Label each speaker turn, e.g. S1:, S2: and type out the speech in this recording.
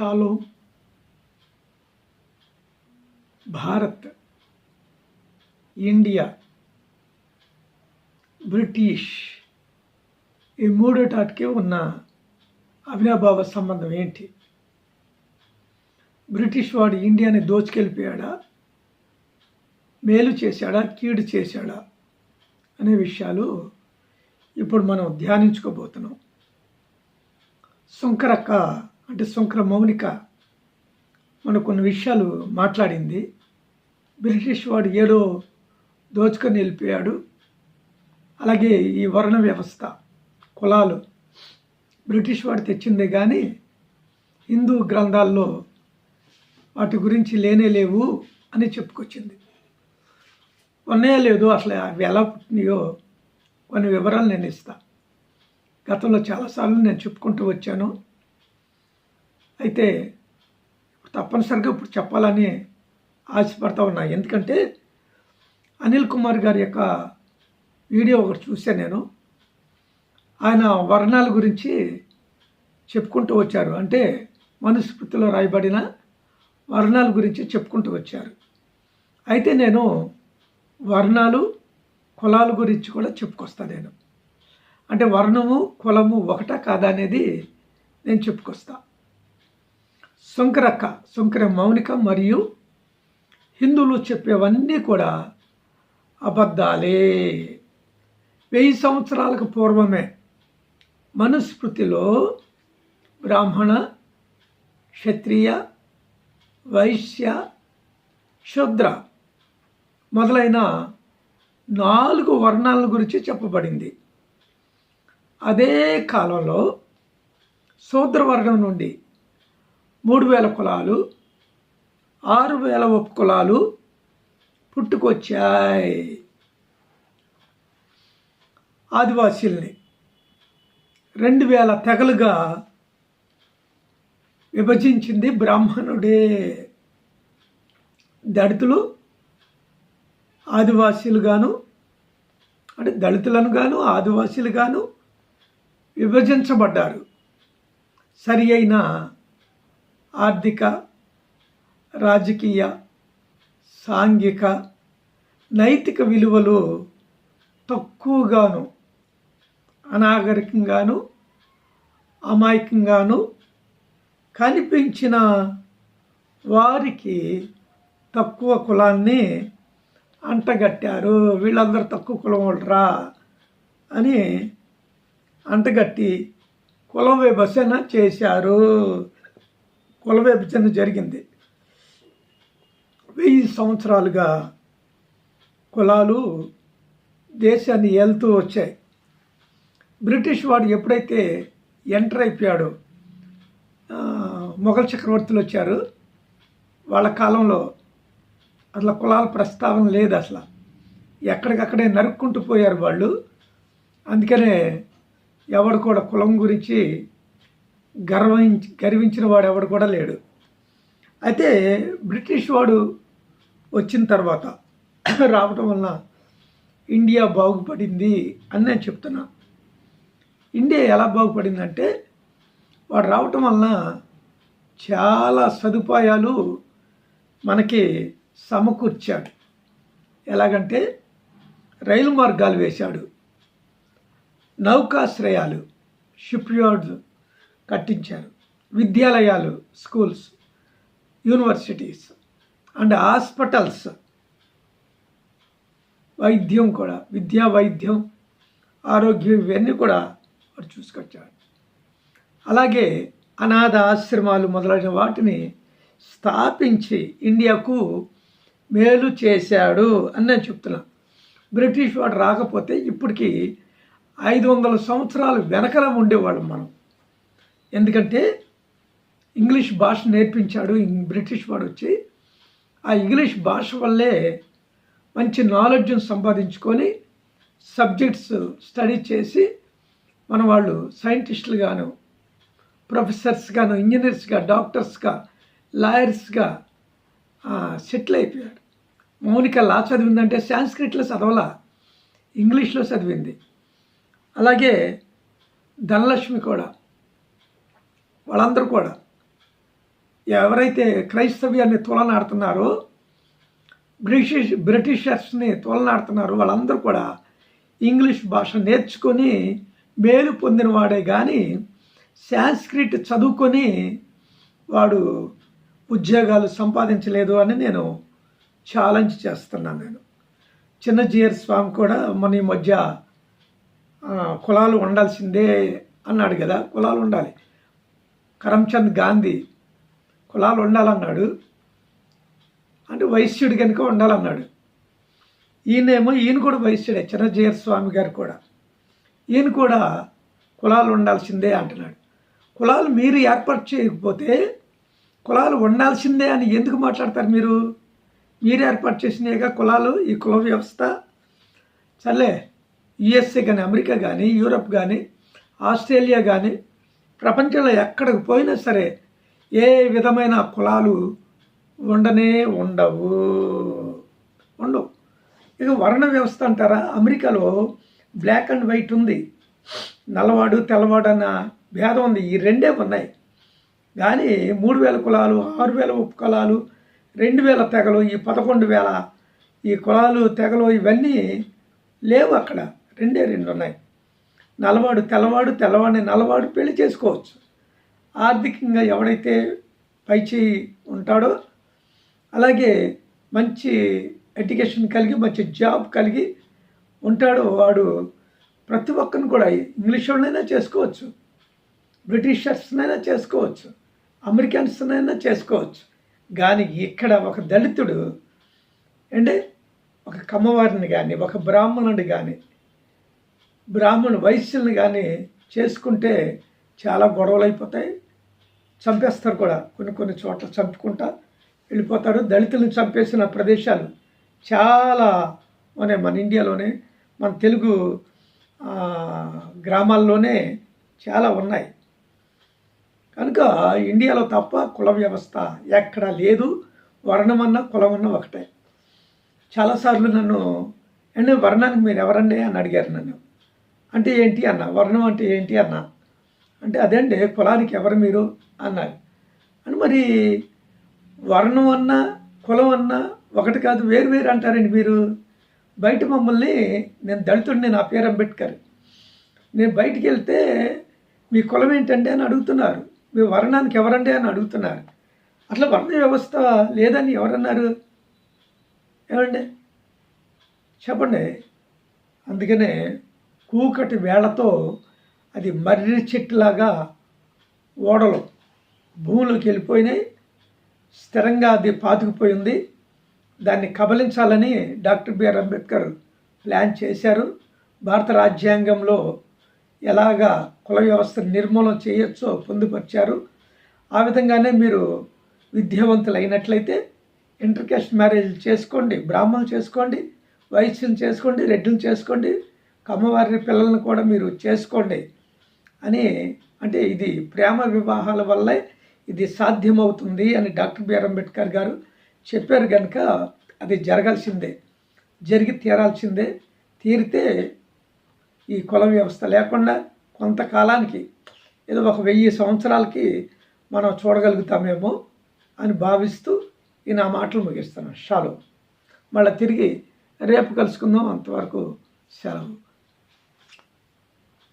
S1: Shallow Bharat India British ఈ మూడోటాటికే ఉన్న అవినాభావ సంబంధం ఏంటి? బ్రిటిష్ వాడు ఇండియాని దోచుకెళ్ళిపోయాడా? మేలు చేశాడా? కీడు చేశాడా? అనే విషయాలు ఇప్పుడు మనం ధ్యానించుకోబోతున్నాం. సుంకరక్క అంటే శంకర మౌనిక మన కొన్ని విషయాలు మాట్లాడింది. బ్రిటిష్ వాడు ఏడో దోచుకొని వెళ్ళిపోయాడు. అలాగే ఈ వర్ణ వ్యవస్థ కులాలు బ్రిటిష్ వాడు తెచ్చిందే కానీ హిందూ గ్రంథాల్లో వాటి గురించి లేనే లేవు అని చెప్పుకొచ్చింది. ఉన్నాయో లేదు అసలు అవి ఎలా పుట్టినాయో కొన్ని వివరాలు నేను ఇస్తాను గతంలో చాలాసార్లు నేను చెప్పుకుంటూ వచ్చాను. అయితే తప్పనిసరిగా ఇప్పుడు చెప్పాలని ఆశపడతా ఉన్నా. ఎందుకంటే అనిల్ కుమార్ గారి యొక్క వీడియో ఒకటి చూశాను నేను. ఆయన వర్ణాల గురించి చెప్పుకుంటూ వచ్చారు. అంటే మనుస్మృతిలో రాయబడిన వర్ణాల గురించి చెప్పుకుంటూ వచ్చారు. అయితే నేను వర్ణాలు కులాల గురించి కూడా చెప్పుకొస్తా నేను. అంటే వర్ణము కులము ఒకటా కాదా అనేది నేను చెప్పుకొస్తా. శంకరక్క శంకర మౌనిక మరియు హిందువులు చెప్పేవన్నీ కూడా అబద్ధాలే. వెయ్యి సంవత్సరాలకు పూర్వమే మనుస్మృతిలో బ్రాహ్మణ క్షత్రియ వైశ్య శుద్ర మొదలైన నాలుగు వర్ణాల గురించి చెప్పబడింది. అదే కాలంలో శూద్రవర్ణం నుండి మూడు వేల కులాలు ఆరు వేల ఉపకులాలు పుట్టుకొచ్చాయి. ఆదివాసీల్ని రెండు వేల తెగలుగా విభజించింది బ్రాహ్మణుడే. దళితులు ఆదివాసీలుగాను అంటే దళితులను గాను ఆదివాసీలుగాను విభజించబడ్డారు. సరి అయిన ఆర్థిక రాజకీయ సాంఘిక నైతిక విలువలు తక్కువగాను అనాగరికంగాను అమాయకంగాను కనిపించిన వారికి తక్కువ కులాన్ని అంటగట్టారు. వీళ్ళందరూ తక్కువ కులం వాళ్ళరా అని అంటగట్టి కులం విభజన చేశారు. కుల విభజన జరిగింది. వెయ్యి సంవత్సరాలుగా కులాలు దేశాన్ని వెళ్తూ వచ్చాయి. బ్రిటిష్ వాడు ఎప్పుడైతే ఎంటర్ అయిపోయాడో మొఘల్ చక్రవర్తులు వచ్చారు. వాళ్ళ కాలంలో అసలు కులాల ప్రస్తావన లేదు అసలు. ఎక్కడికక్కడే నరుక్కుంటూ పోయారు వాళ్ళు. అందుకనే ఎవడు కూడా కులం గురించి గర్వించి గర్వించిన వాడు ఎవడు కూడా లేడు. అయితే బ్రిటిష్ వాడు వచ్చిన తర్వాత రావటం వలన ఇండియా బాగుపడింది అని నేను చెప్తున్నా. ఇండియా ఎలా బాగుపడిందంటే వాడు రావటం వలన చాలా సదుపాయాలు మనకి సమకూర్చాడు. ఎలాగంటే రైలు మార్గాలు వేశాడు. నౌకాశ్రయాలు షిప్ యార్డ్స్ కట్టించారు. విద్యాలయాలు స్కూల్స్ యూనివర్సిటీస్ అండ్ హాస్పిటల్స్ వైద్యం కూడా విద్యా వైద్యం ఆరోగ్యం ఇవన్నీ కూడా వారు చూసుకొచ్చాడు అలాగే అనాథ ఆశ్రమాలు మొదలైన వాటిని స్థాపించి ఇండియాకు మేలు చేశాడు అని నేను చెప్తున్నా. బ్రిటిష్ వాడు రాకపోతే ఇప్పటికీ ఐదు వందల సంవత్సరాలు వెనకలం ఉండేవాళ్ళం మనం. ఎందుకంటే ఇంగ్లీష్ భాష నేర్పించాడు బ్రిటిష్ వాడు వచ్చి ఆ ఇంగ్లీష్ భాష వల్లే మంచి నాలెడ్జ్ని సంపాదించుకొని సబ్జెక్ట్స్ స్టడీ చేసి మన వాళ్ళు సైంటిస్టులుగాను ప్రొఫెసర్స్గాను ఇంజనీర్స్గా డాక్టర్స్గా లాయర్స్గా సెటిల్ అయిపోయాడు. మౌనిక లా చదివిందంటే సాంస్క్రిట్లో చదవలా ఇంగ్లీష్లో చదివింది. అలాగే ధనలక్ష్మి కూడా వాళ్ళందరూ కూడా. ఎవరైతే క్రైస్తవ్యాన్ని తోలనాడుతున్నారో బ్రిటిష్ బ్రిటిషర్స్ని తోలనాడుతున్నారో వాళ్ళందరూ కూడా ఇంగ్లీష్ భాష నేర్చుకొని మేలు పొందినవాడే కానీ సాంస్క్రిట్ చదువుకొని వాడు ఉద్యోగాలు సంపాదించలేదు అని నేను ఛాలెంజ్ చేస్తున్నాను నేను. చిన్నజీయర్ స్వామి కూడా మన ఈ మధ్య కులాలు ఉండాల్సిందే అన్నాడు కదా కులాలు ఉండాలి. కరమ్చంద్ గాంధీ కులాలు ఉండాలన్నాడు. అంటే వైశ్యుడు కనుక ఉండాలన్నాడు. ఈయనేమో ఈయన కూడా వైశ్యుడే చిన్నజీయర్ స్వామి గారు కూడా. ఈయన కూడా కులాలు ఉండాల్సిందే అంటున్నాడు. కులాలు మీరు ఏర్పాటు చేయకపోతే కులాలు ఉండాల్సిందే అని ఎందుకు మాట్లాడతారు మీరు? మీరు ఏర్పాటు చేసినాయిగా కులాలు ఈ కుల వ్యవస్థ. చల్లే యుఎస్ఏ కానీ అమెరికా కానీ యూరప్ కానీ ఆస్ట్రేలియా కానీ ప్రపంచంలో ఎక్కడికి పోయినా సరే ఏ విధమైన కులాలు ఉండనే ఉండవు. ఉండవు. ఇక వర్ణ వ్యవస్థ అంటారా? అమెరికాలో బ్లాక్ అండ్ వైట్ ఉంది. నల్లవాడు తెల్లవాడు అన్న భేదం ఉంది. ఈ రెండే ఉన్నాయి. కానీ మూడు వేల కులాలు ఆరు వేల ఉప్పు కులాలు రెండు వేల తెగలు ఈ పదకొండు వేల ఈ కులాలు తెగలు ఇవన్నీ లేవు అక్కడ. రెండే రెండు ఉన్నాయి. నలవాడు తెల్లవాడు తెల్లవాడిని నలవాడు పెళ్ళి చేసుకోవచ్చు. ఆర్థికంగా ఎవడైతే పైచి ఉంటాడో అలాగే మంచి ఎడ్యుకేషన్ కలిగి మంచి జాబ్ కలిగి ఉంటాడో వాడు ప్రతి ఒక్కరిని కూడా ఇంగ్లీష్ వాళ్ళనైనా చేసుకోవచ్చు. బ్రిటిషర్స్నైనా చేసుకోవచ్చు. అమెరికన్స్నైనా చేసుకోవచ్చు. కానీ ఇక్కడ ఒక దళితుడు అంటే ఒక కమ్మవారిని కానీ ఒక బ్రాహ్మణుని కానీ బ్రాహ్మణ వైశ్యుల్ని కానీ చేసుకుంటే చాలా గొడవలు అయిపోతాయి చంపేస్తారు కూడా. కొన్ని కొన్ని చోట్ల చంపుకుంటా వెళ్ళిపోతారు దళితులను చంపేసిన ప్రదేశాలు చాలా మన మన ఇండియాలోనే. మన తెలుగు గ్రామాల్లోనే చాలా ఉన్నాయి. కనుక ఇండియాలో తప్ప కుల వ్యవస్థ ఎక్కడా లేదు. వర్ణమన్నా కులమన్నా ఒకటే. చాలాసార్లు నన్ను అండి వర్ణానికి మీరు ఎవరండి అని అడిగారు నన్ను. అంటే ఏంటి అన్న? వర్ణం అంటే ఏంటి అన్న? అంటే అదేండి కులానికి ఎవరు మీరు అన్నారు. అని మరి వర్ణం అన్నా కులం అన్నా ఒకటి కాదు వేరు వేరు అంటారండి మీరు. బయట మమ్మల్ని నేను దళితుడిని నా పేరు అంబేద్కర్. నేను బయటికి వెళ్తే మీ కులం ఏంటంటే అని అడుగుతున్నారు. మీ వర్ణానికి ఎవరండి అని అడుగుతున్నారు. అట్లా వర్ణ వ్యవస్థ లేదని ఎవరన్నారు? ఏమండి? చెప్పండి. అందుకనే కూకటి వేళతో అది మర్రి చెట్టులాగా ఓడలు. భూమిలోకి వెళ్ళిపోయినాయి. స్థిరంగా అది పాతుకుపోయింది దాన్ని కబలించాలని doctor B R Ambedkar plan చేశారు. భారత రాజ్యాంగంలో ఎలాగా కుల వ్యవస్థ నిర్మూలన చేయొచ్చో పొందుపరిచారు. ఆ విధంగానే మీరు విద్యావంతులు అయినట్లయితే ఇంటర్కాస్ట్ మ్యారేజ్ చేసుకోండి బ్రాహ్మణులు చేసుకోండి వైశ్యులు చేసుకోండి రెడ్డిలు చేసుకోండి కమ్మవారి పిల్లలను కూడా మీరు చేసుకోండి అని అంటే ఇది ప్రేమ వివాహాల వల్లే ఇది సాధ్యమవుతుంది అని డాక్టర్ బిఆర్ అంబేద్కర్ గారు చెప్పారు కనుక అది జరగాల్సిందే జరిగి తీరాల్సిందే తీరితే ఈ కుల వ్యవస్థ లేకుండా కొంతకాలానికి ఏదో ఒక వెయ్యి సంవత్సరాలకి మనం చూడగలుగుతామేమో అని భావిస్తూ ఈ నా మాటలు ముగిస్తున్నాను. షాలో. మళ్ళీ తిరిగి రేపు కలుసుకుందాం. అంతవరకు సెలవు.